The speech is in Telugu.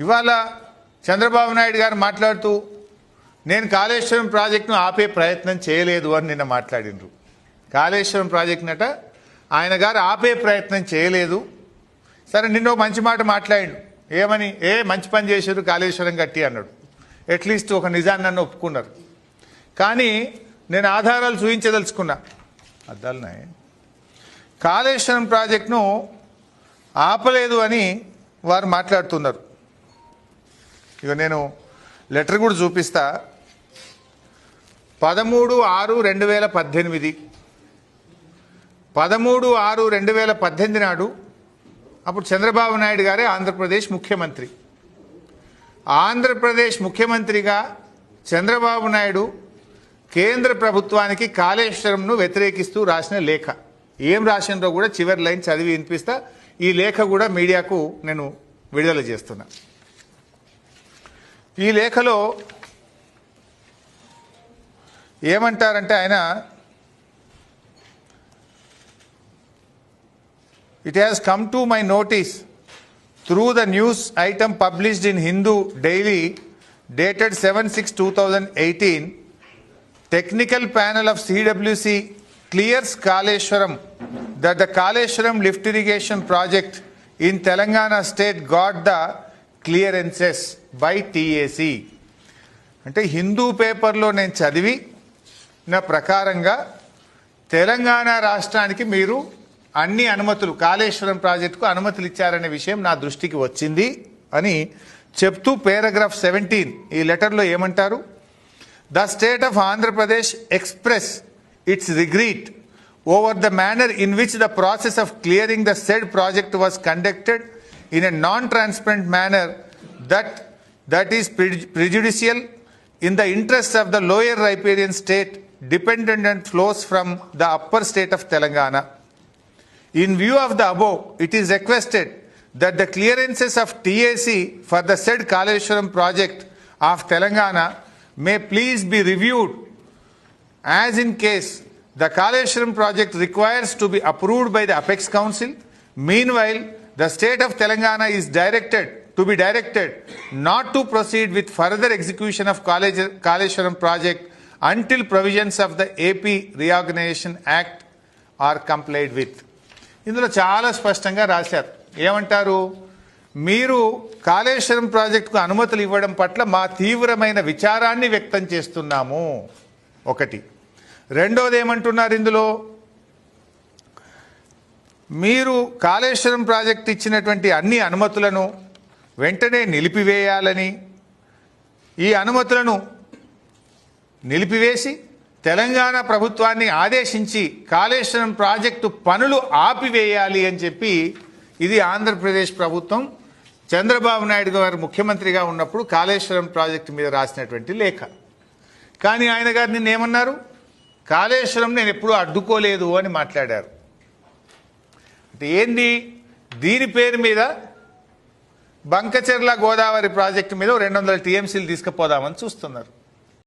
ఇవాళ చంద్రబాబు నాయుడు గారు మాట్లాడుతూ నేను కాళేశ్వరం ప్రాజెక్టును ఆపే ప్రయత్నం చేయలేదు అని నిన్న మాట్లాడినరు కాళేశ్వరం ప్రాజెక్టునట ఆయన గారు ఆపే ప్రయత్నం చేయలేదు. సరే నిన్న ఒక మంచి మాట మాట్లాడిండు. ఏమని? ఏ మంచి పని చేశారు కాళేశ్వరం కట్టి అన్నాడు. అట్లీస్ట్ ఒక నిజాన్ని నన్ను ఒప్పుకున్నారు. కానీ నేను ఆధారాలు చూపించదలుచుకున్నా అద్దాలున్నాయి కాళేశ్వరం ప్రాజెక్టును ఆపలేదు అని వారు మాట్లాడుతున్నారు. ఇక నేను లెటర్ కూడా చూపిస్తా. పదమూడు ఆరు రెండు వేల పద్దెనిమిది. పదమూడు ఆరు రెండు వేల పద్దెనిమిది నాడు అప్పుడు చంద్రబాబు నాయుడు గారే ఆంధ్రప్రదేశ్ ముఖ్యమంత్రి. ఆంధ్రప్రదేశ్ ముఖ్యమంత్రిగా చంద్రబాబు నాయుడు కేంద్ర ప్రభుత్వానికి కాళేశ్వరంను వ్యతిరేకిస్తూ రాసిన లేఖ. ఏం రాసినో కూడా చివరి లైన్ చదివి వినిపిస్తా. ఈ లేఖ కూడా మీడియాకు నేను విడుదల చేస్తున్నా. ఈ లేఖలో ఏమంటారంటే ఆయన it has come to my notice through the news item published in Hindu daily dated seven six two thousand eighteen technical panel of CWC clears Kaleshwaram that the Kaleshwaram lift irrigation project in Telangana state got the clearances by TAC అంటే హిందూ పేపర్లో నేను చదివి నా ప్రకారంగా తెలంగాణ రాష్ట్రానికి మీరు అన్ని అనుమతులు కాళేశ్వరం ప్రాజెక్టుకు అనుమతులు ఇచ్చారనే విషయం నా దృష్టికి వచ్చింది అని చెప్తూ పేరాగ్రాఫ్ సెవెంటీన్ ఈ లెటర్లో ఏమంటారు? The state of Andhra Pradesh express its regret over the manner in which the process of clearing the said project was conducted in a non-transparent manner that that is prejudicial in the interests of the lower riparian state dependent and flows from the upper state of Telangana. In view of the above, it is requested that the clearances of TAC for the said Kaleshwaram project of Telangana may please be reviewed as in case the Kaleshwaram project requires to be approved by the Apex Council. Meanwhile, the state of Telangana is directed to be directed not to proceed with further execution of Kalej- Kaleshwaram project until provisions of the AP Reorganization Act are complied with. ఇందులో చాలా స్పష్టంగా రాశారు ఏమంటారు మీరు కాళేశ్వరం ప్రాజెక్టుకు అనుమతులు ఇవ్వడం పట్ల మా తీవ్రమైన విచారాన్ని వ్యక్తం చేస్తున్నాము ఒకటి రెండోది ఏమంటున్నారు ఇందులో మీరు కాళేశ్వరం ప్రాజెక్ట్ ఇచ్చినటువంటి అన్ని అనుమతులను వెంటనే నిలిపివేయాలని ఈ అనుమతులను నిలిపివేసి తెలంగాణ ప్రభుత్వాన్ని ఆదేశించి కాళేశ్వరం ప్రాజెక్టు పనులు ఆపివేయాలి అని చెప్పి ఇది ఆంధ్రప్రదేశ్ ప్రభుత్వం చంద్రబాబు నాయుడు గారు ముఖ్యమంత్రిగా ఉన్నప్పుడు కాళేశ్వరం ప్రాజెక్టు మీద రాసినటువంటి లేఖ. కానీ ఆయన గారు నిన్న ఏమన్నారు కాళేశ్వరం నేను ఎప్పుడూ అడ్డుకోలేదు అని మాట్లాడారు. ఏంది? దీని పేరు మీద బంకచెర్ల గోదావరి ప్రాజెక్టు మీద రెండు వందల టీఎంసీలు తీసుకుపోదామని చూస్తున్నారు.